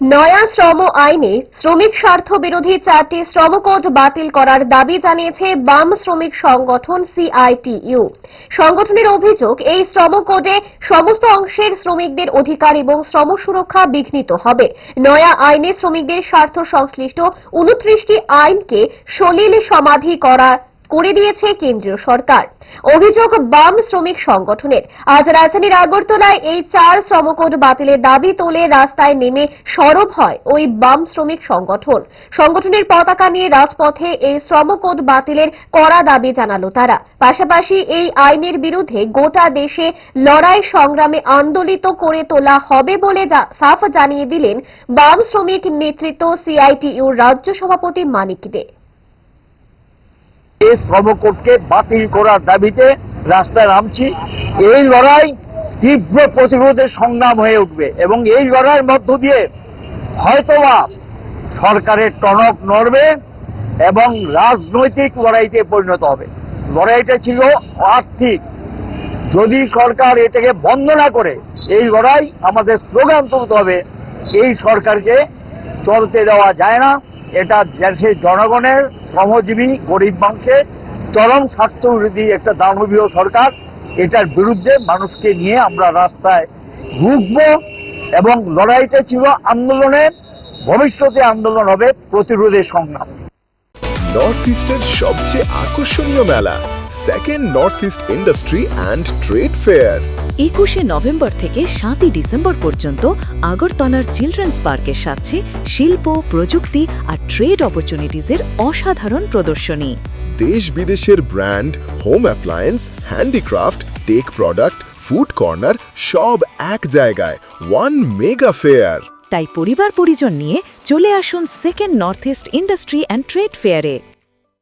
নয়া শ্রম আইনে শ্রমিক স্বার্থ বিরোধী চারটি শ্রম কোড বাতিল করার দাবি জানিয়েছে বাম শ্রমিক সংগঠন সিআইটিইউ। সংগঠনের অভিযোগ, এই শ্রম কোডে সমস্ত অংশের শ্রমিকদের অধিকার এবং শ্রম সুরক্ষা বিঘ্নিত হবে। নয়া আইনে শ্রমিকদের স্বার্থ সংশ্লিষ্ট উনত্রিশটি আইনকে সলিল সমাধি করা করে দিয়েছে কেন্দ্রীয় সরকার। অভিযোগ, বাম শ্রমিক সংগঠনের। আজ রাজধানীর আগরতলায় এই চার শ্রমকোড বাতিলের দাবি তোলে রাস্তায় নেমে সরব হয় ওই বাম শ্রমিক সংগঠন। সংগঠনের পতাকা নিয়ে রাজপথে এই শ্রমকোড বাতিলের কড়া দাবি জানালো তারা। পাশাপাশি এই আইনের বিরুদ্ধে গোটা দেশে লড়াই সংগ্রামে আন্দোলিত করে তোলা হবে বলে সাফ জানিয়ে দিলেন বাম শ্রমিক নেতৃত্ব সিআইটিইউর রাজ্য সভাপতি মানিক দে। এই শ্রমকোটকে বাতিল করার দাবিতে রাস্তায় নামছি। এই লড়াই তীব্র প্রতিরোধের সংগ্রাম হয়ে উঠবে এবং এই লড়াইয়ের মধ্য দিয়ে হয়তোবা সরকারের টনক নড়বে এবং রাজনৈতিক লড়াইতে পরিণত হবে। লড়াইটা ছিল আর্থিক। যদি সরকার এটাকে বন্ধ না করে, এই লড়াই আমাদের স্লোগান তুলতে হবে। এই সরকারকে চলতে দেওয়া যায় না। এটা দেশের জনগণের শ্রমজীবী গরিব মানুষের চরম স্বার্থবিরোধী একটা দানবীয় সরকার, এটার বিরুদ্ধে মানুষকে নিয়ে আমরা রাস্তায় রুখব এবং লড়াইটা ছিল আন্দোলনের ভবিষ্যতে আন্দোলন হবে প্রতিরোধের সংগ্রাম। নর্থ ইস্টের সবচেয়ে আকর্ষণীয় মেলা second north east industry and trade fair একুশে নভেম্বর থেকে সাতই ডিসেম্বর পর্যন্ত আগরতলার চিলড্রেন্স পার্কের সাথে শিল্প প্রযুক্তি আর ট্রেড অপরচুনিটিজের অসাধারণ প্রদর্শনী। দেশ বিদেশের brand home appliance handicraft tech product food corner সব এক জায়গায় ওয়ান মেগা ফেয়ার তাই পরিবার পরিজন নিয়ে চলে আসুন second north east industry and trade ফেয়ারে।